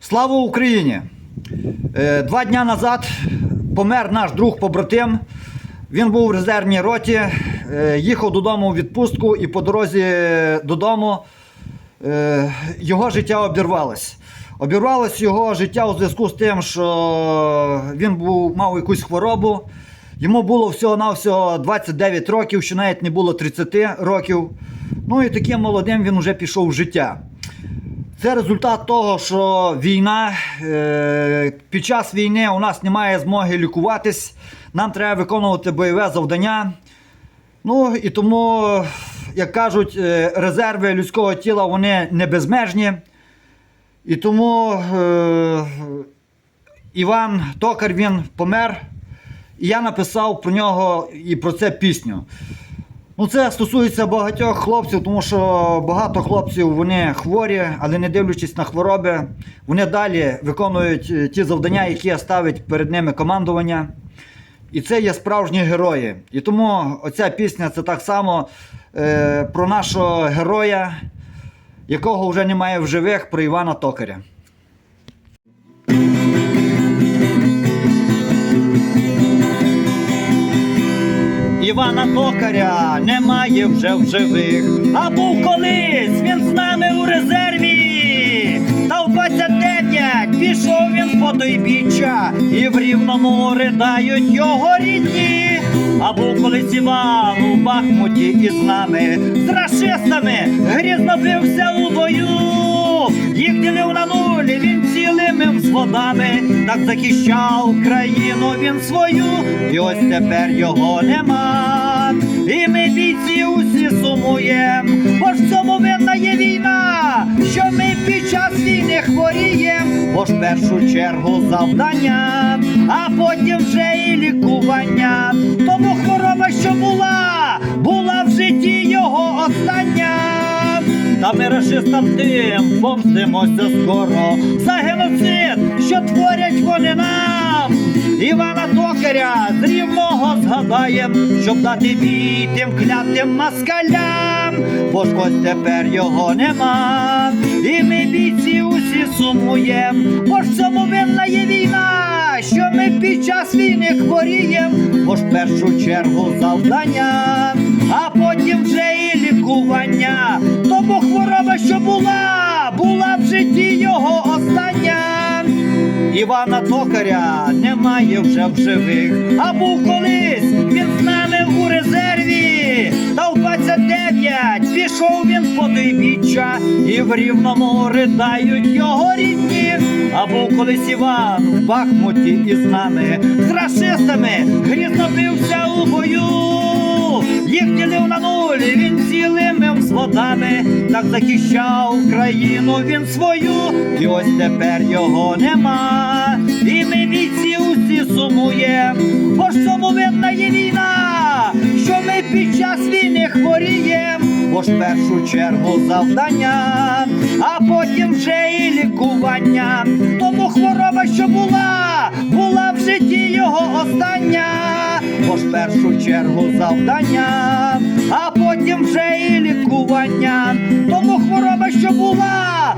Слава Україні! Е, Два дня назад помер наш друг побратим. Він був в резервній роті, е, їхав додому у відпустку і по дорозі додому е, його життя обірвалось. Обірвалось його життя у зв'язку з тим, що він був, мав якусь хворобу. Йому було всього-навсього 29 років, що навіть не було 30 років. Ну і таким молодим він вже пішов в життя. Це результат того, що війна е, під час війни у нас немає змоги лікуватись. Нам треба виконувати бойове завдання. Ну і тому, як кажуть, е, резерви людського тіла вони не безмежні. І тому е, Іван Токар він помер. І я написав про нього і про це пісню. Ну, це стосується багатьох хлопців, тому що багато хлопців вони хворі, але не дивлячись на хвороби, вони далі виконують е, ті завдання, які ставить перед ними командування. І це є справжні герої. І тому оця пісня це так само е, про нашого героя, якого вже немає в живих, про Івана Токаря. Івана Токаря немає вже в живих. А був колись він з нами у резерві. Та в 29 пішов він по той біччя, і в рівному ридають його рідні. А був колись Іван у Бахмуті із нами, з рашистами грізно бився у бою. Цілими так захищав країну він свою, і ось тепер його нема. І ми бійці усі сумуєм, бо ж в цьому винна є війна, що ми під час війни хворієм, бо ж першу чергу завдання, а потім вже і лікування. Тому хвороба, що була Та ми рашистам тим помстимося скоро. За геноцид, що творять вони нам. Івана Токаря з рівного згадаєм, щоб дати бій тим клятим москалям, бо ж ось тепер його нема. І ми бійці усі сумуєм, бо ж цьому винна є війна, що ми під час війни хворієм, бо ж першу чергу завдання, Івана Токаря немає вже в живих, а був колись він з нами у резерві. Та в 29 пішов він по і в рівному ридають його рідні. А був колись Іван в Бахмуті із нами, з расистами грізно бився у бою. Їх ділив на нулі, він цілими взводами, так захищав країну він свою, і ось тепер його нема. І ми бійці усі сумуєм, бо ж цьому винна є війна, що ми під час війни хворієм, бо ж першу чергу завдання, а потім вже і лікування. Тому хвороба, що була, була в житті його остання, бо ж першу чергу завдання, потім вже і лікування. Тому хвороба, що була,